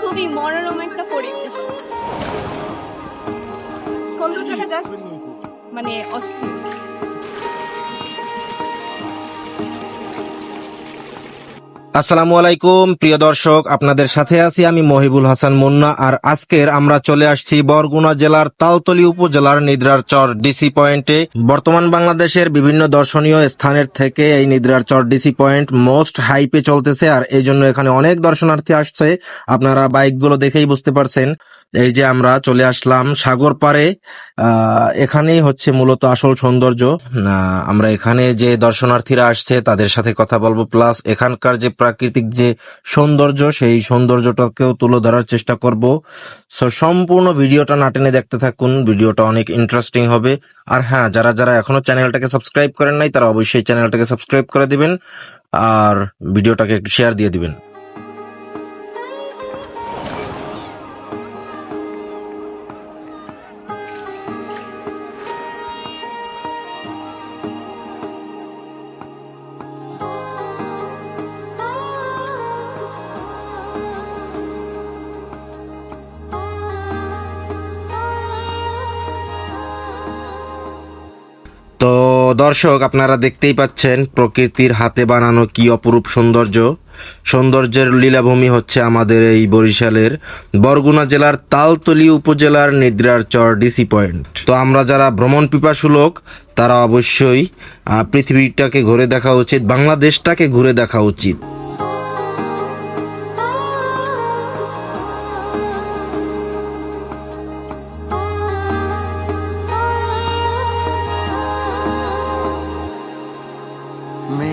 খুবই মনোরম একটা পরিবেশ। সৌন্দর্যটা জাস্ট মানে অস্থির। আসসালামু আলাইকুম, প্রিয় দর্শক, আপনাদের সাথে আছি আমি মহিবুল হাসান মুন্না, আর আজকের আমরা চলে আসছি বরগুনা জেলার তালতলি উপজেলার নিদ্রার চর ডিসি পয়েন্টে। বর্তমান বাংলাদেশের বিভিন্ন দর্শনীয় স্থানের থেকে এই নিদ্রার চর ডিসি পয়েন্ট মোস্ট হাইপে চলতেছে, আর এই জন্য এখানে অনেক দর্শনার্থী আসছে। আপনারা বাইকগুলো দেখেই বুঝতে পারছেন। এই যে আমরা চলে আসলাম সাগর আহ, এখানেই হচ্ছে মূলত আসল সৌন্দর্য। আমরা এখানে যে দর্শনার্থীরা আসছে তাদের সাথে কথা বলব। প্লাস এখানকার যে প্রাকৃতিক যে সৌন্দর্য সেই সৌন্দর্যটাকেও তুলে ধরার চেষ্টা করব। সো সম্পূর্ণ ভিডিওটা না টেনে দেখতে থাকুন। ভিডিওটা অনেক ইন্টারেস্টিং হবে। আর হ্যাঁ যারা যারা এখনও চ্যানেলটাকে সাবস্ক্রাইব করেন নাই তারা অবশ্যই চ্যানেলটাকে সাবস্ক্রাইব করে দিবেন। আর ভিডিওটাকে একটু শেয়ার দিয়ে দিবেন। দর্শক, আপনারা দেখতেই পাচ্ছেন প্রকৃতির হাতে বানানো কি অপরূপ সৌন্দর্য। সৌন্দর্যের লীলাভূমি হচ্ছে আমাদের এই বরিশালের বরগুনা জেলার তালতলি উপজেলার নিদ্রার চর ডিসি পয়েন্ট। তো আমরা যারা ভ্রমণ পিপাসু লোক, তারা অবশ্যই পৃথিবীটাকে ঘুরে দেখা উচিত, বাংলাদেশটাকে ঘুরে দেখা উচিত।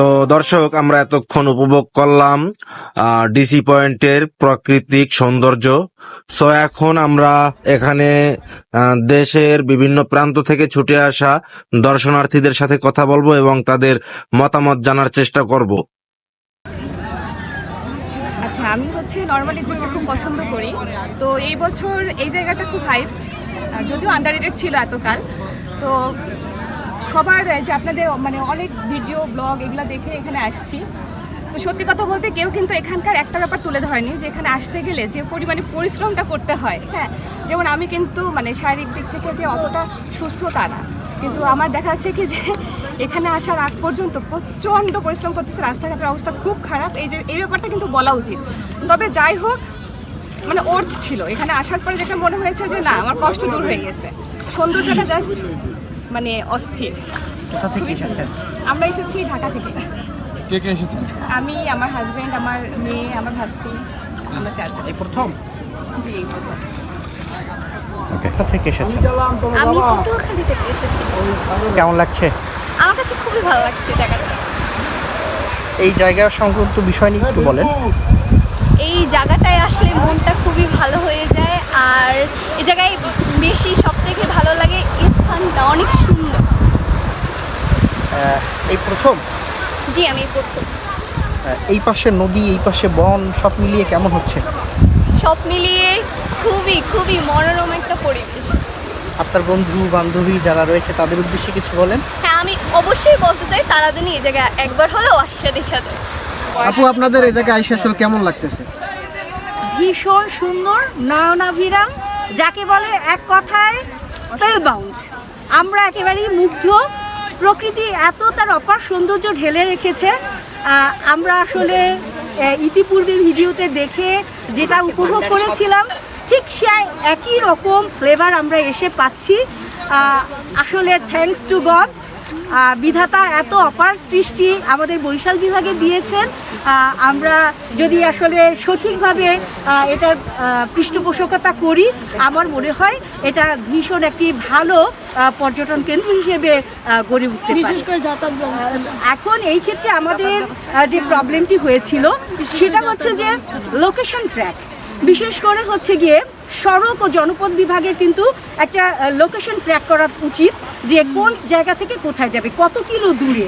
তো দর্শক, আমরা এতক্ষণ উপভোগ করলাম ডিসি পয়েন্টের প্রাকৃতিক সৌন্দর্য। সো এখন আমরা এখানে দেশের বিভিন্ন প্রান্ত থেকে ছুটে আসা দর্শনার্থীদের সাথে কথা বলব এবং তাদের মতামত জানার চেষ্টা করব। আচ্ছা আমি হচ্ছে নর্মালি ঘুরতে খুব পছন্দ করি। তো এই বছর এই জায়গাটা খুব হাইপ যদিও আন্ডার ছিল এতকাল। তো সবার যে আপনাদের মানে অনেক ভিডিও, ব্লগ এগুলো দেখে এখানে আসছি। তো সত্যি কথা বলতে কেউ কিন্তু এখানকার একটা ব্যাপার তুলে ধরেনি, যে এখানে আসতে গেলে যে পরিমাণে পরিশ্রমটা করতে হয় হ্যাঁ? যেমন আমি কিন্তু মানে শারীরিক দিক থেকে যে অতটা সুস্থ তা না। কিন্তু আমার দেখা যাচ্ছে কি যে এখানে আসার আগ পর্যন্ত প্রচণ্ড পরিশ্রম করতেছে, রাস্তাঘাটের অবস্থা খুব খারাপ। এই যে, এই ব্যাপারটা কিন্তু বলা উচিত। তবে যাই হোক মানে ওর ছিল। এখানে আসার পরে যেটা মনে হয়েছে যে না, আমার কষ্ট দূর হয়ে গেছে। সৌন্দর্যটা জাস্ট মানে অস্থির। কোথা থেকে এসেছেন? আমরা এসেছি ঢাকা থেকে। কে কে এসেছেন আমি আমার হাজবেন্ড আমার মেয়ে আমার ভাস্তি আমরা চারজন। এই প্রথম? জি এই প্রথম। কোথা থেকে এসেছেন? আমি পটুয়াখালী থেকে এসেছি। কেমন লাগছে? আমার কাছে খুবই ভালো লাগছে জায়গাটা এই জায়গার সংক্রান্ত বিষয় নিয়ে একটু বলেন। এই জায়গাটায় আসলে মনটা খুবই ভালো হয়ে যায় আর এই জায়গায় বেশি সব থেকে ভালো লাগে স্থানটা অনেক সুন্দর আহ, এই প্রথম? জি আমি প্রথম। এই পাশে নদী এই পাশে বন সব মিলিয়ে কেমন হচ্ছে? সব মিলিয়ে খুবই খুবই মনোরম একটা পরিবেশ। আপনার বন্ধু বান্ধবী যারা রয়েছে তাদের উদ্দেশ্যে কিছু বলেন? হ্যাঁ আমি অবশ্যই বলতে চাই তারা যেন এই জায়গায় একবার হলেও আসছে দেখা যায়। আপু আপনাদের এই জায়গায় আইসা আসলে কেমন লাগতেছে? ভীষণ সুন্দর নয়নাভিরাম যাকে বলে এক কথায় স্পেল বাউন্স আমরা একেবারেই মুগ্ধ প্রকৃতি এত তার অপার সৌন্দর্য ঢেলে রেখেছে। আমরা আসলে ইতিপূর্বে ভিডিওতে দেখে যেটা উপভোগ করেছিলাম, ঠিক সে একই রকম ফ্লেভার আমরা এসে পাচ্ছি। আসলে থ্যাংকস টু গড বিধাতা এত অপার সৃষ্টি আমাদের বরিশাল বিভাগে দিয়েছেন। আমরা যদি আসলে সঠিকভাবে এটার পৃষ্ঠপোষকতা করি আমার মনে হয় এটা ভীষণ একটি ভালো পর্যটন কেন্দ্র হিসেবে গড়ে উঠতে বিশেষ করে যাতায়াত এখন এই ক্ষেত্রে আমাদের যে প্রবলেমটি হয়েছিল সেটা হচ্ছে যে লোকেশন ট্র্যাক বিশেষ করে হচ্ছে গিয়ে সড়ক ও জনপদ বিভাগে কিন্তু একটা লোকেশন ট্র্যাক করা উচিত যে কোন জায়গা থেকে কোথায় যাবে কত কিলো দূরে।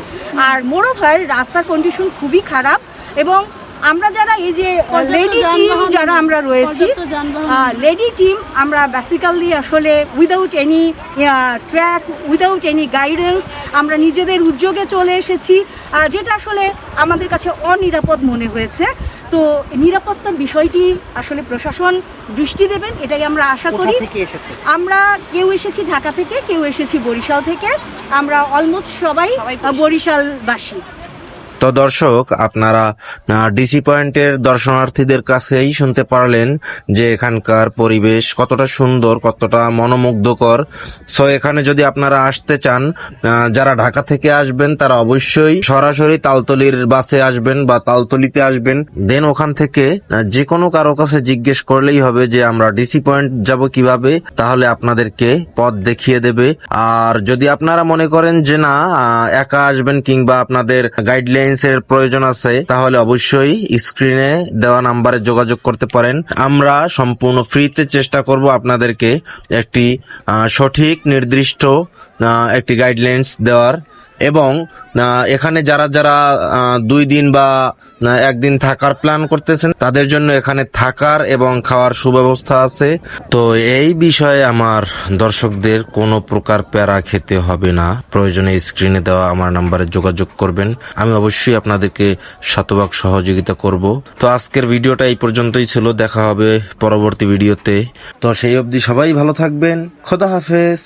আর মোরোভার রাস্তার কন্ডিশন খুবই খারাপ এবং আমরা যারা এই যে লেডি টিম যারা আমরা রয়েছি লেডি টিম আমরা বেসিক্যালি আসলে without any track without any guidance আমরা নিজেদের উদ্যোগে চলে এসেছি। যেটা আসলে আমাদের কাছে অনিরাপদ মনে হয়েছে। তো নিরাপত্তার বিষয়টি আসলে প্রশাসন দৃষ্টি দেবেন এটাই আমরা আশা করি। এসেছে? আমরা কেউ এসেছি ঢাকা থেকে কেউ এসেছি বরিশাল থেকে আমরা অলমোস্ট সবাই বরিশালবাসী। তো দর্শক, আপনারা ডিসি পয়েন্টের দর্শনার্থীদের কাছেই শুনতে পারলেন যে এখানকার পরিবেশ কতটা সুন্দর, কতটা মনোমুগ্ধকর। সো, এখানে যদি আপনারা আসতে চান যারা ঢাকা থেকে আসবেন, তারা অবশ্যই সরাসরি তালতলির বাসে আসবেন বা তালতলিতে আসবেন। দেন ওখান থেকে যে কোনো কারও কাছে জিজ্ঞেস করলেই হবে যে, আমরা ডিসি পয়েন্ট যাব কীভাবে? তাহলে আপনাদেরকে পথ দেখিয়ে দেবে। আর যদি আপনারা মনে করেন যে, না একা আসবেন কিংবা আপনাদের গাইডলাইন্স এর প্রয়োজন আছে, তাহলে অবশ্যই স্ক্রিনে দেওয়া নাম্বারে যোগাযোগ করতে পারেন। আমরা সম্পূর্ণ ফ্রিতে চেষ্টা করব আপনাদেরকে একটি সঠিক, নির্দিষ্ট একটি গাইডলাইন্স দেওয়ার। এবং এখানে যারা যারা দুই দিন বা একদিন থাকার প্ল্যান করতেছেন, তাদের জন্য এখানে থাকার এবং খাওয়ার সুব্যবস্থা আছে। তো এই বিষয়ে আমার দর্শকদের কোনো প্রকার প্যারা খেতে হবে না। প্রয়োজনে স্ক্রিনে দেওয়া আমার নাম্বারে যোগাযোগ করবেন। আমি অবশ্যই আপনাদেরকে শতভাগ সহযোগিতা করব। তো আজকের ভিডিওটা এই পর্যন্তই ছিল। দেখা হবে পরবর্তী ভিডিওতে। তো সেই অবধি সবাই ভালো থাকবেন। খোদা হাফেজ।